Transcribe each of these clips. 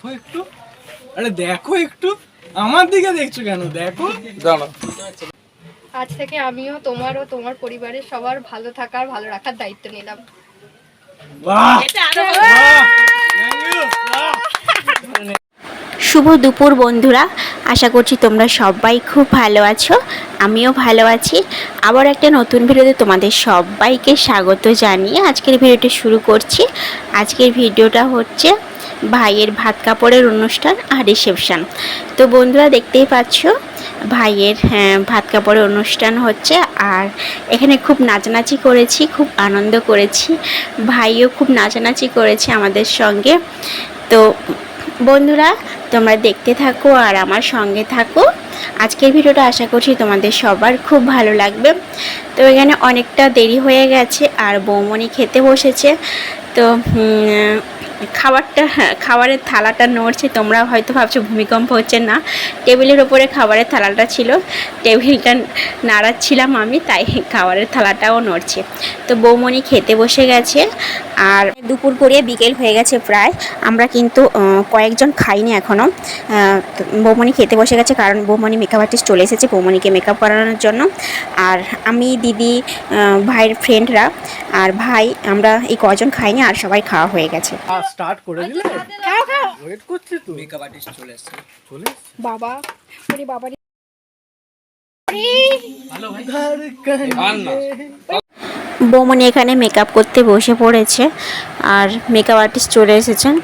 দেখো একটু। আরে দেখো একটু। আমার দিকে দেখছ কেন? দেখো। জানো। আজ থেকে আমিও তোমার ও তোমার পরিবারের সবার ভালো থাকার ভালো রাখার দায়িত্ব নিলাম! শুভ দুপুর বন্ধুরা। আশা করছি তোমরা সবাই খুব ভালো আছো। আমিও ভালো আছি। আবার একটা নতুন ভিডিওতে তোমাদের সবাইকে স্বাগত জানিয়ে আজকের ভিডিওটা শুরু করছি। আজকের ভিডিওটা হচ্ছে ভাইয়ের ভাত কাপড়ের অনুষ্ঠান আর রিসেপশান। তো বন্ধুরা দেখতেই পাচ্ছ ভাইয়ের হ্যাঁ, ভাত কাপড়ের অনুষ্ঠান হচ্ছে আর এখানে খুব নাচানাচি করেছি খুব আনন্দ করেছি। ভাইও খুব নাচানাচি করেছে আমাদের সঙ্গে। তো বন্ধুরা তোমরা দেখতে থাকো আর আমার সঙ্গে থাকো। আজকের ভিডিওটা আশা করছি তোমাদের সবার খুব ভালো লাগবে। তো এখানে অনেকটা দেরি হয়ে গেছে আর বৌমনি খেতে বসেছে। তো খাবারটা হ্যাঁ, খাবারের থালাটা নড়ছে তোমরা হয়তো ভাবছ ভূমিকম্প হচ্ছে না। টেবিলের ওপরে খাবারের থালাটা ছিল টেবিলটা নাড়াচ্ছিলাম আমি তাই খাবারের থালাটাও নড়ছে। তো বৌমনি খেতে বসে গেছে আর দুপুর গড়িয়ে বিকেল হয়ে গেছে প্রায় আমরা কিন্তু কয়েকজন খাইনি এখনও বৌমনি খেতে বসে গেছে কারণ বৌমনি মেকআপ আর্টিস্ট চলে এসেছে বৌমনিকে মেকআপ করানোর জন্য। আর আমি দিদি ভাইয়ের ফ্রেন্ডরা আর ভাই আমরা এই কজন খাইনি আর সবাই খাওয়া হয়ে গেছে। স্টার্ট করে দিলে? খাও খাও। ওয়েট করছি তো। মেকআপ আর্টিস্ট চলে আসছে চলে। বাবা ওরে বাবা রে। ধড়কন গান না। বৌমনি এখানে মেকআপ করতে বসে পড়েছে, আর মেকআপ আর্টিস্ট চলে এসেছেন।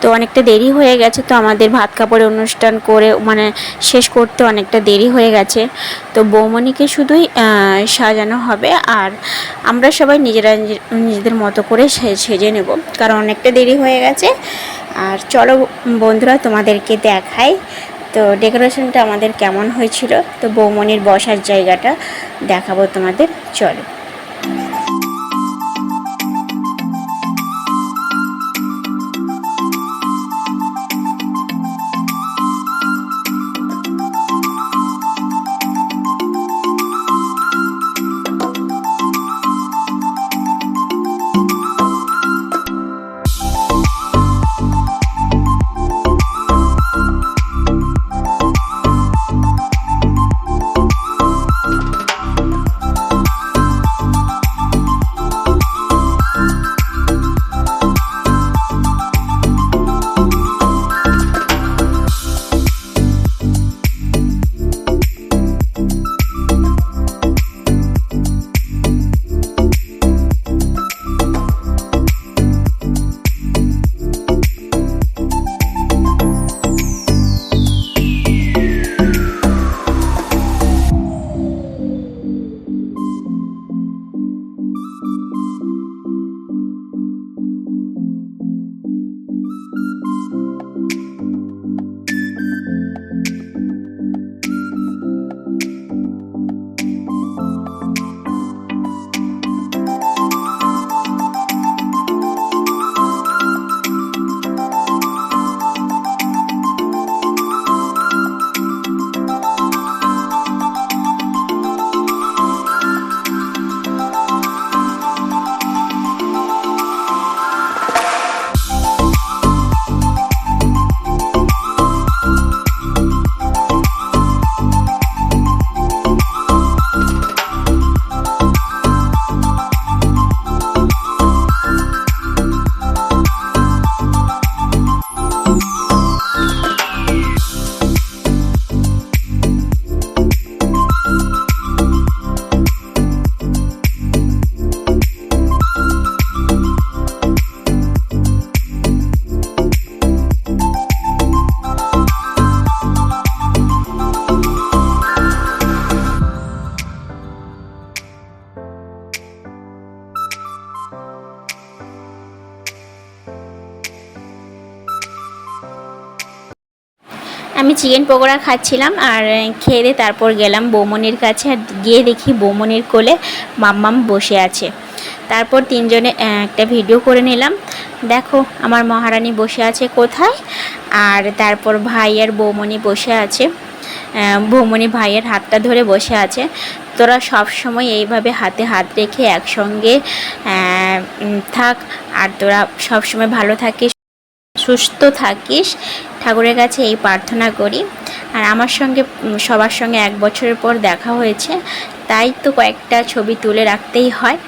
তো অনেকটা দেরি হয়ে গেছে, তো আমাদের ভাত কাপড়ের অনুষ্ঠান করে মানে শেষ করতে অনেকটা দেরি হয়ে গেছে। তো বৌমনিকে শুধুই সাজানো হবে, আর আমরা সবাই নিজেরা নিজেদের মতো করে সেজে নেব, কারণ অনেকটা দেরি হয়ে গেছে। আর চলো বন্ধুরা, তোমাদেরকে দেখাই, তো ডেকোরেশনটা আমাদের কেমন হয়েছিল, তো বৌমনির বসার জায়গাটা দেখাবো তোমাদের, চলো। আমি চিকেন পকোড়া খাচ্ছিলাম আর খেয়ে দিয়ে তারপর গেলাম বৌমনির কাছে আর গিয়ে দেখি বৌমনির কোলে মাম্মাম বসে আছে। তারপর তিনজনে একটা ভিডিও করে নিলাম। দেখো, আমার মহারানী বসে আছে কোথায়? আর তারপর ভাই আর বৌমনি বসে আছে। বৌমনি ভাইয়ের হাতটা ধরে বসে আছে। তোরা সব সময় এইভাবে হাতে হাত রেখে একসঙ্গে থাক। আর তোরা সব সময় ভালো থাকিস। সুস্থ থাকিস। ঠাকুরের কাছে এই প্রার্থনা করি। আর আমার সঙ্গে সবার সঙ্গে এক বছরের পর দেখা হয়েছে। তাই তো কয়েকটা ছবি তুলে রাখতেই হয়।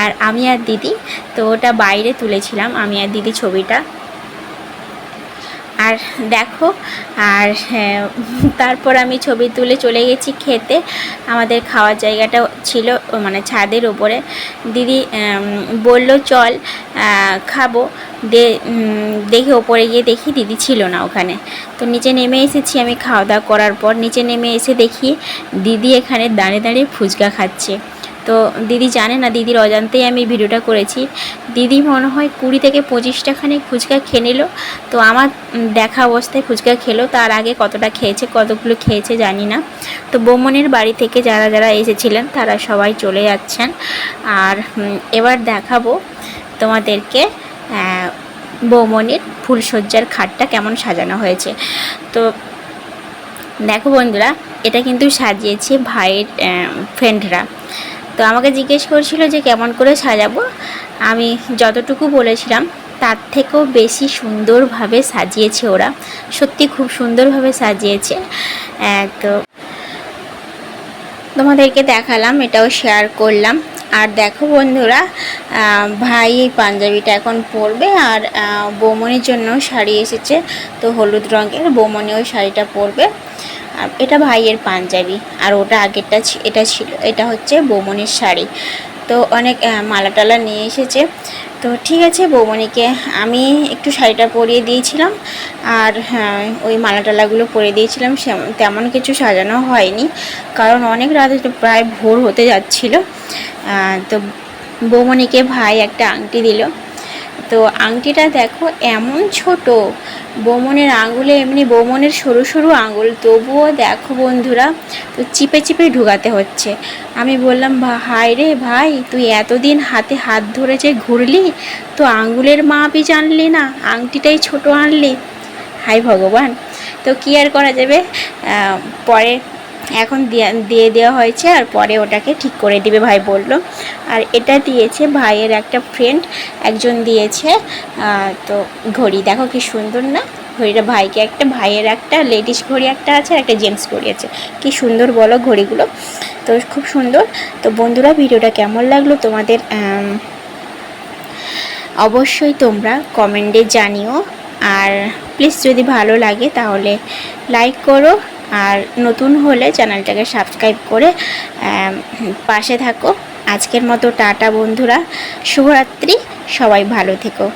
আর আমি আর দিদি, তো ওটা বাইরে তুলেছিলাম, আমি আর দিদি ছবিটা। আর দেখো আর হ্যাঁ, তারপর আমি ছবি তুলে চলে গেছি খেতে। আমাদের খাওয়ার জায়গাটা ছিল মানে ছাদের ওপরে দিদি বলল চল খাব। দে দেখি ওপরে গিয়ে দেখি দিদি ছিল না ওখানে। তো নিচে নেমে এসেছি আমি খাওয়া দাওয়া করার পর। নিচে নেমে এসে দেখি দিদি এখানে দাঁড়িয়ে দাঁড়িয়ে ফুচকা খাচ্ছে। তো দিদি জানে না, দিদির অজান্তেই আমি ভিডিওটা করেছি। দিদি মনে হয় কুড়ি থেকে পঁচিশটা খানি ফুচকা খেয়ে নিল। তো আমার দেখা অবস্থায় ফুচকা খেলো, তার আগে কতটা খেয়েছে, কতগুলো খেয়েছে জানি না। তো বৌমনের বাড়ি থেকে যারা যারা এসেছিলেন, তারা সবাই চলে যাচ্ছেন। আর এবার দেখাবো তোমাদেরকে বৌমনির ফুলসজ্জার খাটটা কেমন সাজানো হয়েছে। তো দেখো বন্ধুরা, এটা কিন্তু সাজিয়েছে ভাইয়ের ফ্রেন্ডরা। তো আমাকে জিজ্ঞেস করছিল যে কেমন করে সাজাবো। আমি যতটুকু বলেছিলাম, তার থেকেও বেশি সুন্দরভাবে সাজিয়েছে ওরা। সত্যি খুব সুন্দরভাবে সাজিয়েছে। তো তোমাদেরকে দেখালাম, এটাও শেয়ার করলাম। আর দেখো বন্ধুরা ভাই এই পাঞ্জাবিটা এখন পরবে আর বৌমনির জন্য শাড়ি এসেছে। তো হলুদ রঙের বৌমনি ওই শাড়িটা পরবে। এটা ভাইয়ের পাঞ্জাবি আর ওটা আগেরটা এটা ছিল এটা হচ্ছে বৌমনির শাড়ি। তো অনেক মালা টালা নিয়ে এসেছে। তো ঠিক আছে বৌমনিকে আমি একটু শাড়িটা পরিয়ে দিয়েছিলাম আর হ্যাঁ, ওই মালা টালাগুলো পরিয়ে দিয়েছিলাম তেমন কিছু সাজানো হয়নি। কারণ অনেক রাতে প্রায় ভোর হতে যাচ্ছিল। তো বৌমনিকে ভাই একটা আংটি দিল। তো আংটিটা দেখো এমন ছোট, বৌমনের আঙুলে এমনি বৌমনের সরু সরু আঙুল। তবুও দেখো বন্ধুরা, তো চিপে চিপে ঢুকাতে হচ্ছে। আমি বললাম ভাই রে ভাই, তুই এতদিন হাতে হাত ধরে যে ঘুরলি, তো আঙুলের মাপই জানলি না, আংটিটাই ছোট আনলি। হাই ভগবান, তো কি আর করা যাবে? পরে এখন দিয়া- দেওয়া হয়েছে আর পরে ওটাকে ঠিক করে দিবে, ভাই বলল। আর এটা দিয়েছে ভাইয়ের একটা ফ্রেন্ড একজন দিয়েছে তো ঘড়ি। দেখো কি সুন্দর না? ঘড়িটা ভাইকে একটা, ভাইয়ের একটা, লেডিস ঘড়ি একটা আছে আর একটা জেন্টস ঘড়ি আছে। কি সুন্দর বলো ঘড়িগুলো। তো খুব সুন্দর। তো বন্ধুরা, ভিডিওটা কেমন লাগল তোমাদের অবশ্যই তোমরা কমেন্টে জানিও। আর প্লিজ যদি ভালো লাগে তাহলে লাইক করো। আর নতুন হলে চ্যানেলটাকে সাবস্ক্রাইব করে পাশে থাকো। আজকের মতো টাটা বন্ধুরা। শুভরাত্রি। সবাই ভালো থেকো।